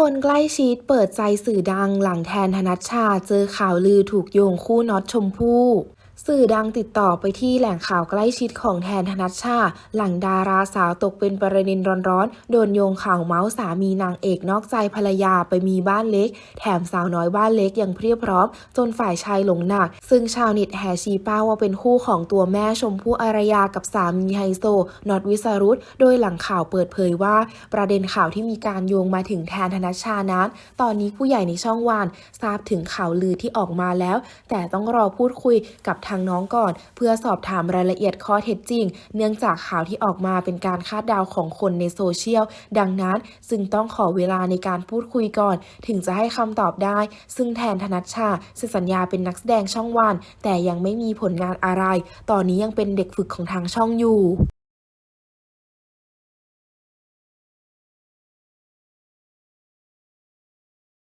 คนใกล้ชิดเปิดใจสื่อดังหลังแทนธนัชชาเจอข่าวลือถูกโยงคู่น็อตชมพู่ สื่อดังติดต่อไปที่แหล่งข่าวใกล้ชิดของแทนธนัชชา หลังดาราสาวตกเป็นประเด็นร้อนๆ โดนโยงข่าวเมาส์สามีนางเอกนอกใจภรรยาไปมีบ้านเล็ก แถมสาวน้อยบ้านเล็กยังเพรียบพร้อม จนฝ่ายชายหลงหนัก ซึ่งชาวเน็ตแห่ชี้เป้าว่าเป็นคู่ของตัวแม่ชมพู่อารยากับสามีไฮโซนอตวิสรุตโดยหลังข่าวเปิดเผยว่า ประเด็นข่าวที่มีการโยงมาถึงแทนธนชชานั้น ตอนนี้ผู้ใหญ่ในช่องวานทราบถึงข่าวลือที่ออกมาแล้ว แต่ต้องรอพูดคุยกับทางน้องก่อน เพื่อสอบถามรายละเอียดข้อเท็จจริง เนื่องจากข่าวที่ออกมาเป็นการคาดเดาของคนในโซเชียล ดังนั้นจึงต้องขอเวลาในการพูดคุยก่อน ถึงจะให้คำตอบได้ ซึ่งแทนธนัชชาเซ็นสัญญาเป็นนักแสดงช่องวัน แต่ยังไม่มีผลงานอะไร ตอนนี้ยังเป็นเด็กฝึกของทางช่องอยู่